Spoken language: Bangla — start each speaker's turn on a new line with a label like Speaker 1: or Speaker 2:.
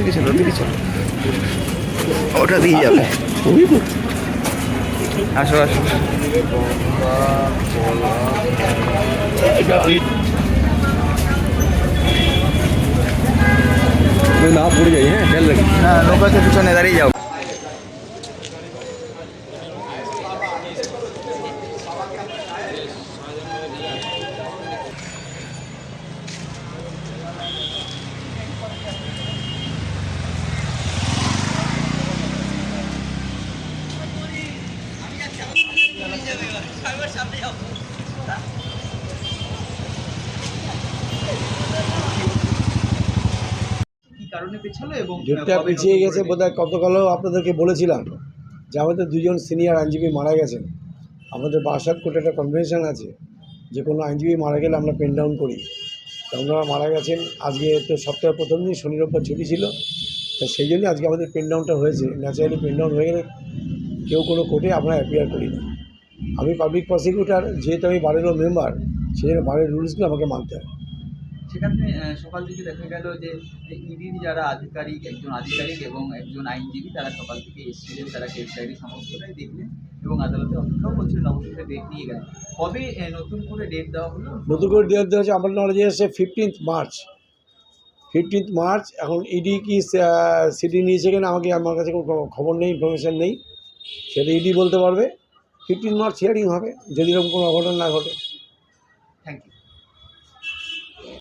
Speaker 1: ওদিকে চলো ওদিকে চলো ওটা দিয়ে যাবে আসো আসো
Speaker 2: না পড়ে যাই হ্যাঁ খেয়াল রাখি
Speaker 1: না নৌকাতে পিছনে দাঁড়িয়ে যাও
Speaker 3: ডেটটা পিছিয়ে গেছে বোধহয় গতকালও আপনাদেরকে বলেছিলাম যে আমাদের দুজন সিনিয়র আইনজীবী মারা গেছেন। আমাদের বাসার কোর্টে একটা কনভেনশন আছে যে কোনো আইনজীবী মারা গেলে আমরা পেন ডাউন করি। তা ওনারা মারা গেছেন আজকে তো সপ্তাহের প্রথম দিন শনি রোববার ছুটি ছিল। তো সেই জন্যই আজকে আমাদের পেন ডাউনটা হয়েছে। ন্যাচারালি পেন ডাউন হয়ে গেলে কেউ কোনো কোর্টে আমরা অ্যাপিয়ার করি না আমি পাবলিক প্রসিকিউটার যেহেতু আমি বারেরও মেম্বার সেই জন্য বারের রুলসগুলো আমাকে মানতে হয়।
Speaker 4: সেখানে সকাল থেকে দেখা গেল যে ইডির যারা আধিকারিক একজন আধিকারিক এবং একজন আইনজীবী তারা সকাল থেকে এসেছিলেন তারা কেস ডায়েরি সমস্তটাই দেখলেন এবং আদালতে অপেক্ষাও করছিলেন অবশ্যই ডেট নিয়ে গেলেন। কবে নতুন করে ডেট দেওয়া হলো?
Speaker 3: নতুন করে ডেট দেওয়া হচ্ছে আমার নলেজে এসে ফিফটিন্থ মার্চ ফিফটিন্থ মার্চ এখন ইডি কি সিডি নিয়েছে কিনা আমাকে আমার কাছে কোনো খবর নেই ইনফরমেশান নেই। সেটা ইডি বলতে পারবে। ফিফটিন মার্চ হিয়ারিং হবে যদি এরকম কোনো অঘটন না ঘটে। Thank you